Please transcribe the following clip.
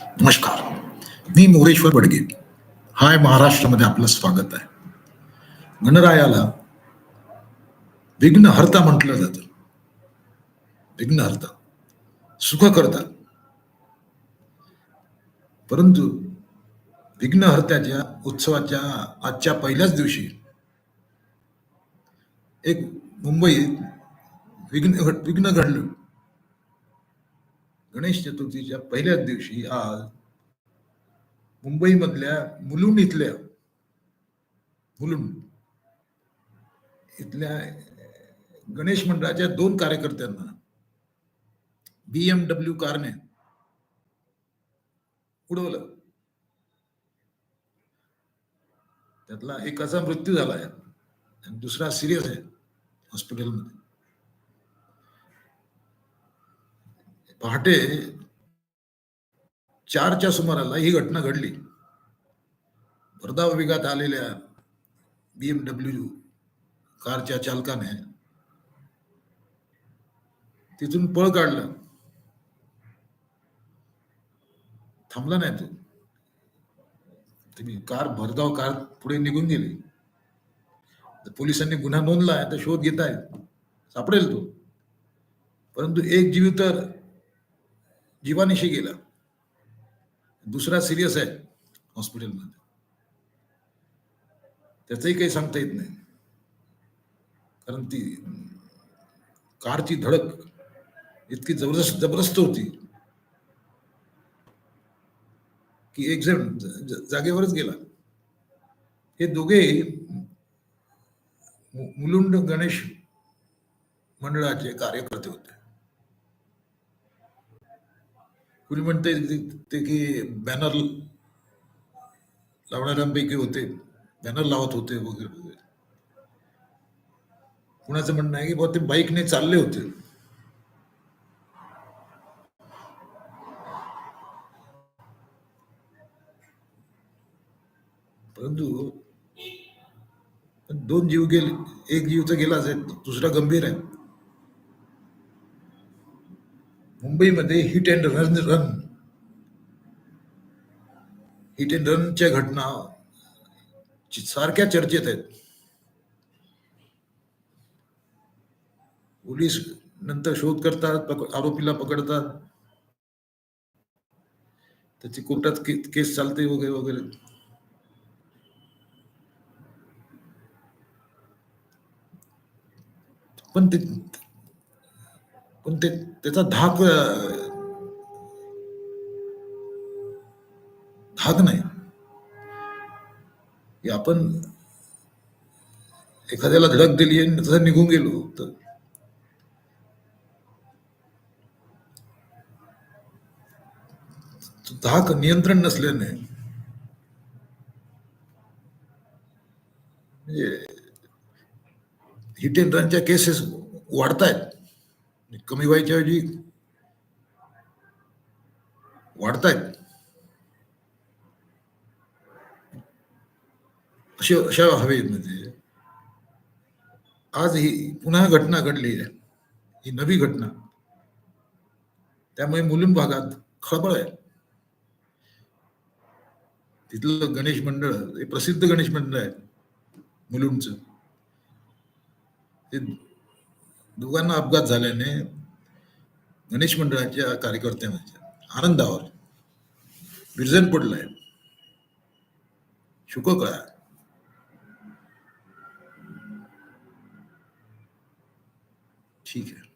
नमस्कार. मी मोरेश्वर बडगे. हाय महाराष्ट्रामध्ये आपलं स्वागत आहे. गणरायाला विघ्नहर्ता म्हटलं जातं. विघ्नहर्ता. सुख करता. परंतु विघ्नहर्त्याच्या उत्सवाच्या आजच्या पहिल्याच दिवशी एक मुंबईत विघ्न विघ्न घडलं. गणेश चतुर्थीच्या पहिल्याच दिवशी आज मुंबईमधल्या मुलुंड इथल्या मुलुंड इथल्या गणेश मंडळाच्या दोन कार्यकर्त्यांना बीएमडब्ल्यू कारने उडवलं. त्यातला एकाचा मृत्यू झाला आहे आणि दुसरा सिरियस आहे हॉस्पिटलमध्ये. पहाटे चारच्या सुमाराला ही घटना घडली. भरधाव वेगात आलेल्या बीएमडब्ल्यू कारच्या चालकाने तिथून पळ काढला. थांबला नाही तो. तुम्ही कार भरधाव कार पुढे निघून गेली. तर पोलिसांनी गुन्हा नोंदला तर शोध घेत आहेत सापडेल तो. परंतु एक जीव तर जीवानिशी गेला. दुसरा सिरियस आहे हॉस्पिटलमध्ये त्याचंही काही सांगता येत नाही. कारण ती कारची धडक इतकी जबरदस्त जबरदस्त होती. की एक जण जागेवरच गेला. हे दोघे मुलुंड गणेश मंडळाचे कार्यकर्ते होते. कुणी म्हणते ते- की बॅनर लावणाऱ्यांपैकी होते बॅनर लावत होते वगैरे वगैरे. कुणाचं म्हणणं आहे की बुवा ते बाईकने चालले होते. परंतु दोन जीव गेले एक जीव तर गेलाच आहे दुसरा गंभीर आहे. मुंबईमध्ये hit and run run. Hit and रनच्या घटना सारख्या चर्चेत आहेत. पोलीस नंतर शोध करतात आरोपीला पकडतात. त्याची कोर्टात के- केस चालते वगैरे वगैरे. पण ते पण ते त्याचा धाक धाक नाही. आपण एखाद्याला धडक दिली आणि तसं निघून गेलो तर? धाक नियंत्रण नसल्याने म्हणजे हिट अँड रनच्या केसेस वाढतायत. कमी व्हायच्या ऐवजी वाढतायत. अशा अशा हवेमध्ये म्हणजे आज ही पुन्हा घटना घडली आहे. ही नवी घटना. त्यामुळे मुलुंड भागात खळबळ आहे. तिथलं गणेश मंडळ हे प्रसिद्ध गणेश मंडळ आहे मुलुंडचं. ते दोघांना अपघात झाल्याने गणेश मंडळाच्या कार्यकर्त्यांच्या आनंदावर विरजन पडलंय. शुककळा. ठीक आहे.